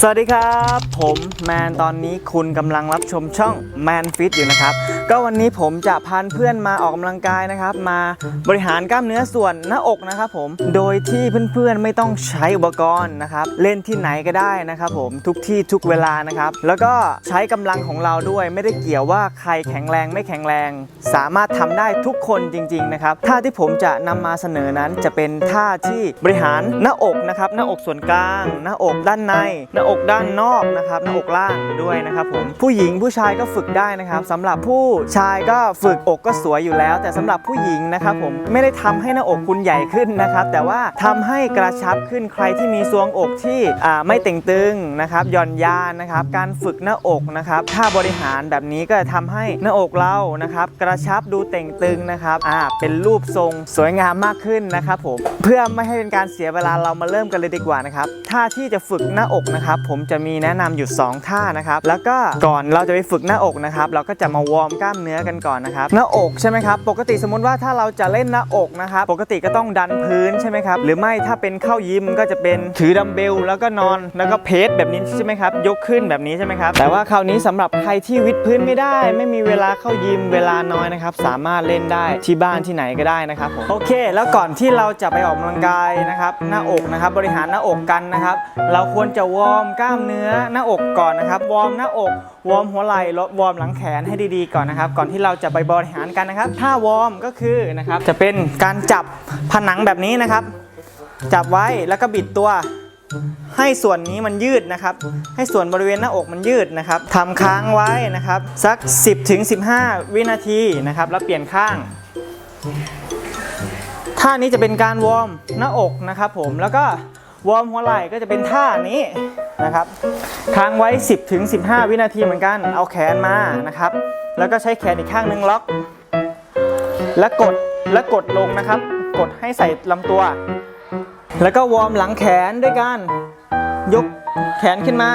สวัสดีครับ ผมแมนตอนนี้คุณกำลังรับชมช่อง Man Fit อยู่นะครับก็วันนี้ผมจะพาเพื่อนมาออกกำลังกายนะครับ มาบริหารกล้ามเนื้อส่วนหน้าอกนะครับผมโดยที่เพื่อนๆไม่ต้องใช้อุปกรณ์นะครับเล่นที่ไหนก็ได้นะครับผมทุกที่ทุกเวลานะครับ แล้วก็ใช้กำลังของเราด้วยไม่ได้เกี่ยวว่าใครแข็งแรงไม่แข็งแรง สามารถทำได้ทุกคนจริงๆนะครับท่าที่ผมจะนำมาเสนอนั้นจะเป็นท่าที่บริหารหน้าอกนะครับหน้าอกส่วนกลาง หน้าอกด้านใน หน้าอกด้านนอกนะครับหน้าอกล่างด้วยนะครับผมผู้หญิงผู้ชายก็ฝึกได้นะครับสำหรับผู้ชายก็ฝึกอกก็สวยอยู่แล้ว แต่สำหรับผู้หญิงนะครับผมไม่ได้ทำให้หน้าอกคุณใหญ่ขึ้นนะครับ แต่ว่าทำให้กระชับขึ้นใครที่มีทรวงอกที่ไม่เต่งตึงนะครับหย่อนยานนะครับ การฝึกหน้าอกนะครับถ้าบริหารแบบนี้ก็จะทำให้หน้าอกเรานะครับ กระชับดูเต่งตึงนะครับอ่าเป็นรูปทรงสวยงามมากขึ้นนะครับผมเพื่อไม่ให้เป็นการเสียเวลาเรามาเริ่มกันเลยดีกว่านะครับท่าที่จะฝึกหน้าอกนะครับ ผมจะมีแนะนำอยู่ 2 ท่านะครับ แล้วก็ก่อนเราจะไปฝึกหน้าอกนะครับ เราก็จะมาวอร์มกล้ามเนื้อกันก่อนนะครับหน้าอกใช่ไหมครับปกติสมมติว่าถ้าเราจะเล่นหน้าอกนะครับปกติก็ต้องดันพื้นใช่ไหมครับหรือไม่ถ้าเป็นเข้ายิมก็จะเป็นถือดัมเบลแล้วก็นอนแล้วก็เพสแบบนี้ใช่ไหมครับยกขึ้นแบบนี้ใช่ไหมครับแต่ว่าคราวนี้สำหรับใครที่วิดพื้นไม่ได้ ไม่มีเวลาเข้ายิมเวลาน้อยนะครับสามารถเล่นได้ที่บ้านที่ไหนก็ได้นะครับผมโอเค แล้วก่อนที่เราจะไปออกกำลังกายนะครับหน้าอกนะครับบริหารหน้าอกกันนะครับเราควรจะวอร์มกล้ามเนื้อหน้าอกก่อนนะครับวอร์มหน้าอก วอร์มหัวไหล่ล้วอร์มหลังแขนให้ดีๆก่อนนะครับ ก่อนที่เราจะไปบริหารกันนะครับถ้าวอร์มก็คือนะครับจะเป็นการจับผนังแบบนี้นะครับ จับไว้แล้วก็บิดตัวให้ส่วนนี้มันยืดนะครับ ให้ส่วนบริเวณหน้าอกมันยืดนะครับทำค้างไว้นะครับ สัก 10ถึง15 วินาทีนะครับ แล้วเปลี่ยนข้างท่านี้จะเป็นการวอร์มหน้าอกนะครับผมแล้วก็ วอร์มหัวไหล่ก็จะเป็นท่านี้นะครับค้างไว้ 10ถึง15 วินาทีเหมือนกัน เอาแขนมานะครับ แล้วก็ใช้แขนอีกข้างหนึงล็อก แล้วกดแล้วกดลงนะครับ กดให้ใส่ลำตัว แล้วก็วอร์มหลังแขนด้วยการยกแขนขึ้นมา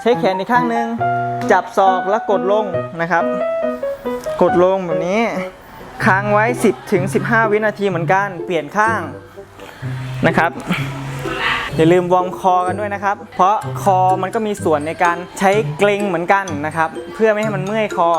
ใช้แขนอีกข้างหนึ่งจับศอกแล้วกดลงนะครับ กดลงแบบนี้ค้างไว้ 10ถึง15 วินาทีเหมือนกัน เปลี่ยนข้างนะครับ อย่าลืมวอร์มคอกันด้วยนะครับ เพราะคอมันก็มีส่วนในการใช้เกรงเหมือนกันนะครับ เพื่อไม่ให้มันเมื่อยคอ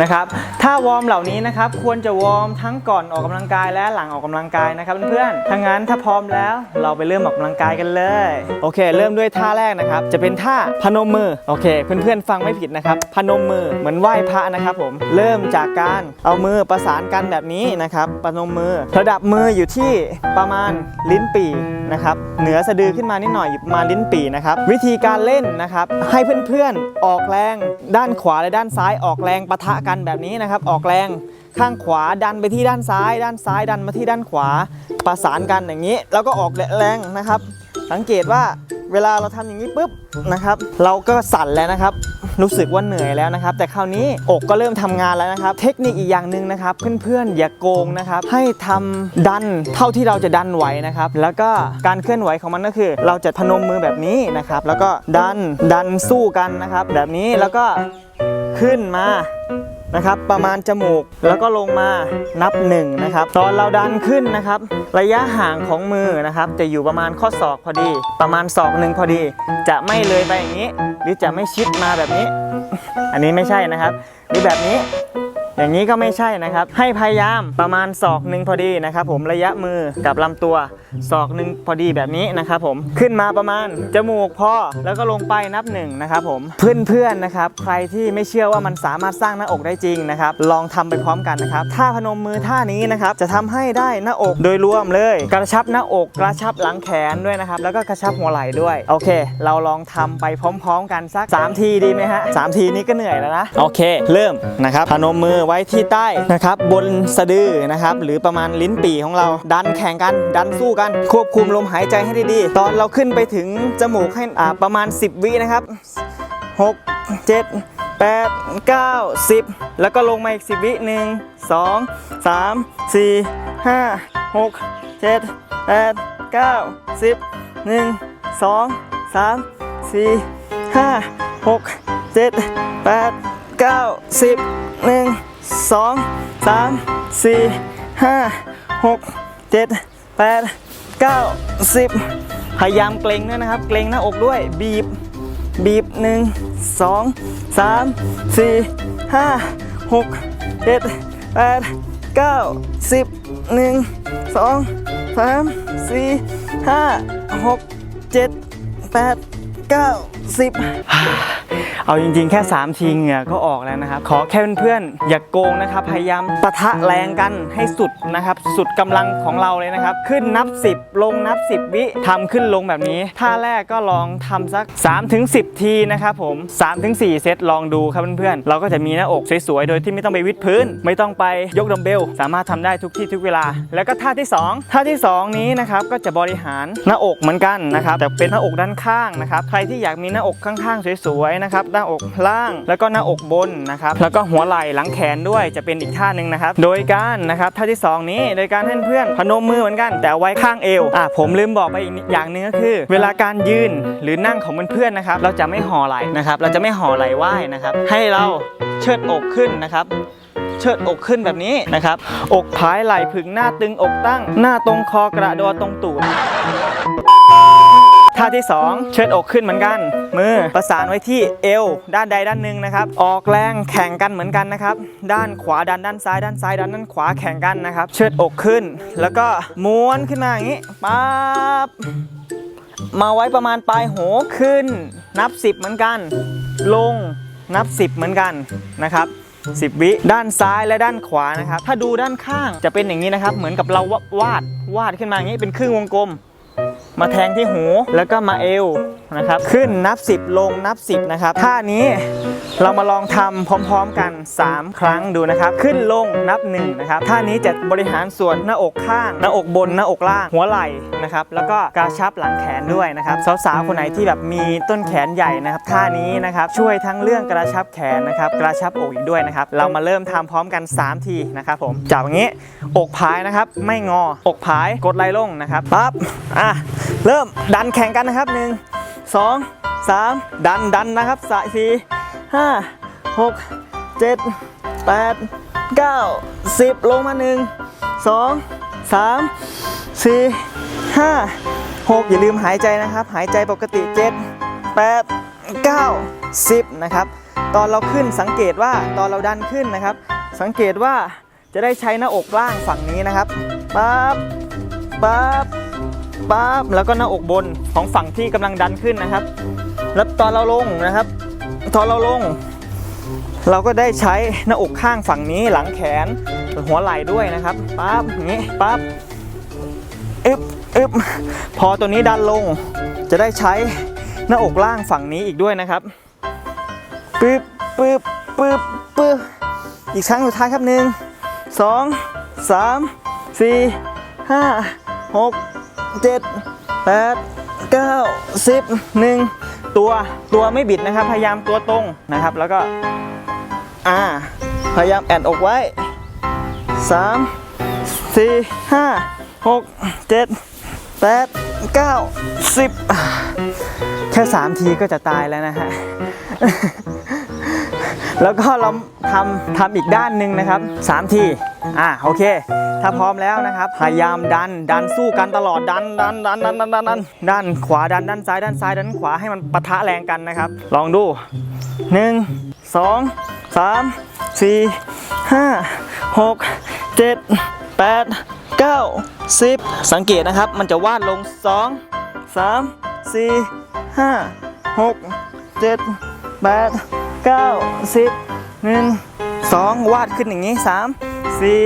นะครับถ้าวอร์มเหล่านี้นะครับควรจะวอร์มทั้งก่อนออกกำลังกายและหลังออกกำลังกายนะครับเพื่อนๆถ้างั้นถ้าพร้อมแล้วเราไปเริ่มออกกำลังกายกันเลยโอเค เริ่มด้วยท่าแรกนะครับ จะเป็นท่าพนมมือโอเค เพื่อนๆฟังไม่ผิดนะครับ พนมมือเหมือนไหว้พระนะครับผมเริ่มจากการเอามือประสานกันแบบนี้นะครับพนมมือระดับมืออยู่ที่ประมาณลิ้นปี่นะครับเหนือสะดือขึ้นมานิดหน่อยอยู่ประมาณลิ้นปี่นะครับวิธีการเล่นนะครับให้เพื่อนๆออกแรงด้านขวาและด้านซ้ายออกแรงปะทะกันแบบนี้นะครับ ออกแรงข้างขวาดันไปที่ด้านซ้าย ด้านซ้ายดันมาที่ด้านขวาประสานกันอย่างนี้ แล้วก็ออกแรงนะครับ สังเกตว่าเวลาเราทำอย่างนี้ปุ๊บนะครับ เราก็สั่นแล้วนะครับ รู้สึกว่าเหนื่อยแล้วนะครับ แต่คราวนี้อกก็เริ่มทำงานแล้วนะครับ เทคนิคอีกอย่างหนึ่งนะครับ เพื่อนๆอย่าโกงนะครับ ให้ทำดันเท่าที่เราจะดันไหวนะครับ แล้วก็การเคลื่อนไหวของมันก็คือ เราจะพนมมือแบบนี้นะครับ แล้วก็ดันดันสู้กันนะครับ แบบนี้แล้วก็ขึ้นมา นะครับประมาณจมูกแล้วก็ลงมานับหนึ่งนะครับตอนเราดันขึ้นนะครับระยะห่างของมือนะครับจะอยู่ประมาณข้อศอกพอดี ประมาณศอกหนึ่งพอดี จะไม่เลยไปอย่างนี้ หรือจะไม่ชิดมาแบบนี้ อันนี้ไม่ใช่นะครับหรือแบบนี้ อย่างนี้ก็ไม่ใช่นะครับ ให้พยายามประมาณศอกหนึ่งพอดีนะครับผมระยะมือกับลำตัวศอกหนึ่งพอดีแบบนี้นะครับผมขึ้นมาประมาณจมูกพอแล้วก็ลงไปนับหนึ่งนะครับผมเพื่อนๆนะครับ ใครที่ไม่เชื่อว่ามันสามารถสร้างหน้าอกได้จริงนะครับ ลองทำไปพร้อมกันนะครับท่าพนมมือท่านี้นะครับจะทำให้ได้หน้าอกโดยรวมเลย กระชับหน้าอกกระชับหลังแขนด้วยนะครับแล้วก็กระชับหัวไหล่ด้วยโอเค เราลองทำไปพร้อม ๆ กันสัก 3 ทีดีไหมฮะสามทีนี้ก็เหนื่อยแล้วนะโอเค เริ่มนะครับพนมมือไว้ที่ใต้นะครับบนสะดือนะครับหรือประมาณลิ้นปี่ของเราดันแข่งกันดันสู้กัน ควบคุมลมหายใจให้ดีๆ ตอนเราขึ้นไปถึงจมูกให้อ่าประมาณ 10 วินะครับ 6 7 8 9 10 แล้วก็ลงมาอีก 10 วิหนึ่งสองสามสี่ห้าหกเจ็ดแปดเก้าสิบหนึ่งสองสามสี่ห้าหกเจ็ดแปดเก้าสิบหนึ่ง สองสามสี่ห้าหกเจ็ดแปดเก้าสิบพยายามเกรงด้วยนะครับ เกรงหน้าอกด้วยบีบบีบหนึ่งสองสามสี่ห้าหกเจ็ดแปดเก้าสิบหนึ่งสองสามสี่ห้าหกเจ็ดแปด เก้าสิบเอาจริงๆ แค่ 3 ทีเหงื่อก็ออกแล้วนะครับ ขอแค่เพื่อนๆ อย่ากโกงนะครับ พยายามปะทะแรงกันให้สุดนะครับ สุดกำลังของเราเลยนะครับ ขึ้นนับ 10 ลงนับ 10 วิทำขึ้นลงแบบนี้ ท่าแรกก็ลองทำสัก 3-10 ทีนะครับผม 3-4 เซตลองดูครับเพื่อนๆ เราก็จะมีหน้าอกสวยๆ โดยที่ไม่ต้องไปวิดพื้น ไม่ต้องไปยกดัมเบล สามารถทำได้ทุกที่ทุกเวลา แล้วก็ท่าที่ 2 ท่าที่ 2 นี้นะครับก็จะบริหารหน้าอกเหมือนกันนะครับแต่เป็นหน้าอกด้านข้างนะครับรที่อยากมีหน้าอกข้างๆ สวยๆนะครับหน้าอกล่างแล้วก็หน้าอกบนนะครับแล้วก็หัวไหล่หลังแขนด้วยจะเป็นอีกท่าหนึ่งนะครับ โดยการนะครับท่าที่ 2 นี้โดยการให้เพื่อนพนมมือเหมือนกัน แต่ไว้ข้างเอวอะผมลืมบอกไปอีกอย่างหนึ่งก็คือ เวลาการยืนหรือนั่งของเพื่อนๆนะครับ เราจะไม่ห่อไหล่นะครับ เราจะไม่ห่อไหล่ไหว้นะครับ ให้เราเชิดอกขึ้นนะครับเชิดอกขึ้นแบบนี้นะครับ อกผายไหล่ผึงหน้าตึงอกตั้ง หน้าตรงคอกระโดดตรงตูด ท่าที่ 2 เชิดอกขึ้นเหมือนกัน มือประสานไว้ที่เอวด้านใดด้านหนึ่งนะครับ ออกแรงแข่งกันเหมือนกันนะครับ ด้านขวาดันด้านซ้ายด้านซ้ายดันด้านขวาแข่งกันนะครับ เชิดอกขึ้น แล้วก็ม้วนขึ้นมาอย่างนี้ปั๊บมาไว้ประมาณปลายหูขึ้น นับ 10 เหมือนกัน ลงนับ 10 เหมือนกันนะครับ10 วิด้านซ้ายและด้านขวานะครับ ถ้าดูด้านข้างจะเป็นอย่างนี้นะครับ เหมือนกับเราวาดวาดขึ้นมาอย่างนี้เป็นครึ่งวงกลม มาแทงที่หูแล้วก็มาเอว นะครับ ขึ้นนับ 10 ลงนับ 10 นะครับ ท่านี้เรามาลองทำพร้อมๆกัน 3 ครั้งดูนะครับ ขึ้นลงนับ1นะครับ ท่านี้จะบริหารส่วนหน้าอกข้าง หน้าอกบน หน้าอกล่าง หัวไหล่นะครับ แล้วก็กระชับหลังแขนด้วยนะครับ สาวๆ คนไหนที่แบบมีต้นแขนใหญ่นะครับ ท่านี้นะครับ ช่วยทั้งเรื่องกระชับแขนนะครับ กระชับอกอีกด้วยนะครับ เรามาเริ่มทำพร้อมกัน 3 ทีนะครับผม จับอย่างนี้ อกผายนะครับ ไม่งอ อกผาย กดไหล่ลงนะครับ ปั๊บ อะ เริ่มดันแข่งกันนะครับหนึ่ง สองสามดันดันนะครับสายสี่ห้าหกเจ็ดแปดเก้าสิบลงมาหนึ่งสองสามสี่ห้าหกอย่าลืมหายใจนะครับ หายใจปกติเจ็ดแปดเก้าสิบนะครับ ตอนเราขึ้นสังเกตว่าตอนเราดันขึ้นนะครับ สังเกตว่าจะได้ใช้หน้าอกล่างฝั่งนี้นะครับปั๊บปั๊บ ปั๊บแล้วก็หน้าอกบนของฝั่งที่กำลังดันขึ้นนะครับ แล้วตอนเราลงนะครับ ตอนเราลง เราก็ได้ใช้หน้าอกข้างฝั่งนี้หลังแขนหัวไหล่ด้วยนะครับปั๊บอย่างนี้ปั๊บอึบอึบพอตัวนี้ดันลง จะได้ใช้หน้าอกล่างฝั่งนี้อีกด้วยนะครับปึ๊บปึ๊บปึ๊บปึ๊บอีกครั้งสุดท้ายครับหนึ่งสองสามสี่ห้าหก เจ็ดแปดเก้าสิบหนึ่งตัวตัวไม่บิดนะครับ พยายามตัวตรงนะครับ แล้วก็อ่าพยายามแอนอกไว้สามสี่ห้าหกเจ็ดแปดเก้าสิบแค่สามทีก็จะตายแล้วนะฮะ แล้วก็เราทำทำอีกด้านหนึ่งนะครับ3ทีอ่าโอเค ถ้าพร้อมแล้วนะครับพยายามดันดันสู้กันตลอดดันดันดันดันดันดันดันด้านขวาดันด้านซ้ายด้านซ้ายด้านขวาให้มันปะทะแรงกันนะครับ ลองดู 1 2 3 4 5 6 7 8 9 10 สังเกตนะครับ มันจะวาดลง 2 3 4 5 6 7 8 เก้าสิบหนึ่งสองวาดขึ้นอย่างนี้สามสี่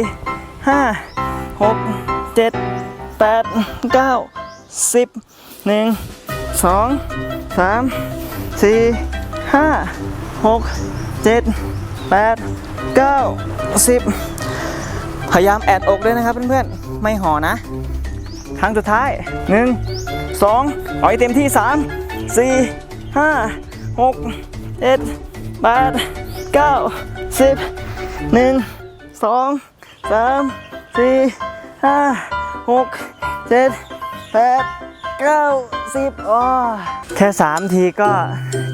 ห้าหกเจ็ดแปดเก้าสิบหนึ่งสองสามสี่ห้าหกเจ็ดแปดเก้าสิบพยายามแอดอกด้วยนะครับเพื่อนๆ ไม่ห่อนะ ครั้งสุดท้ายหนึ่งสองเอาให้เต็มที่สามสี่ห้าหกเจ็ด แปดเก้าสิบหนึ่งสองสามสี่ห้าหกเจ็ดแปดเก้า10โอ้แค่สามทีก็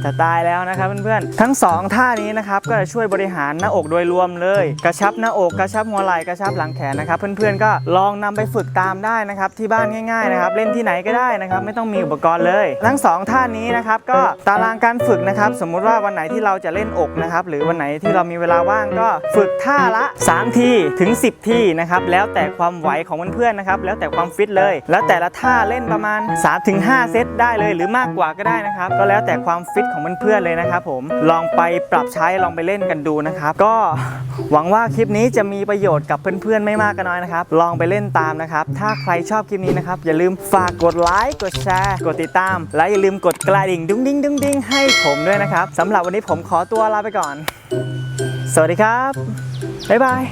จะตายแล้วนะครับเพื่อนๆทั้ง 2 ท่านี้นะครับก็จะช่วยบริหารหน้าอกโดยรวมเลย กระชับหน้าอกกระชับหัวไหล่กระชับหลังแขนนะครับ เพื่อนๆก็ลองนำไปฝึกตามได้นะครับที่บ้านง่ายๆนะครับเล่นที่ไหนก็ได้นะครับไม่ต้องมีอุปกรณ์เลย ทั้ง 2 ท่านี้นะครับก็ตารางการฝึกนะครับสมมุติว่าวันไหนที่เราจะเล่นอกนะครับหรือวันไหนที่เรามีเวลาว่างก็ฝึกท่าละ 3 ทีถึง 10 ทีนะครับแล้วแต่ความไหวของเพื่อนๆนะครับแล้วแต่ความฟิตเลย แล้วแต่ละท่าเล่นประมาณ 3-5 เซตได้เลย หรือมากกว่าก็ได้นะครับก็แล้วแต่ความฟิตของเพื่อนๆเลยนะครับผมลองไปปรับใช้ลองไปเล่นกันดูนะครับ ก็หวังว่าคลิปนี้จะมีประโยชน์กับเพื่อนๆไม่มากก็น้อยนะครับ ลองไปเล่นตามนะครับ ถ้าใครชอบคลิปนี้นะครับ อย่าลืมฝากกดไลค์กดแชร์กดติดตาม และอย่าลืมกดกระดิ่งดุ้งดิ้งดุ้งดิ้งให้ผมด้วยนะครับสำหรับวันนี้ผมขอตัวลาไปก่อน สวัสดีครับบ๊ายบาย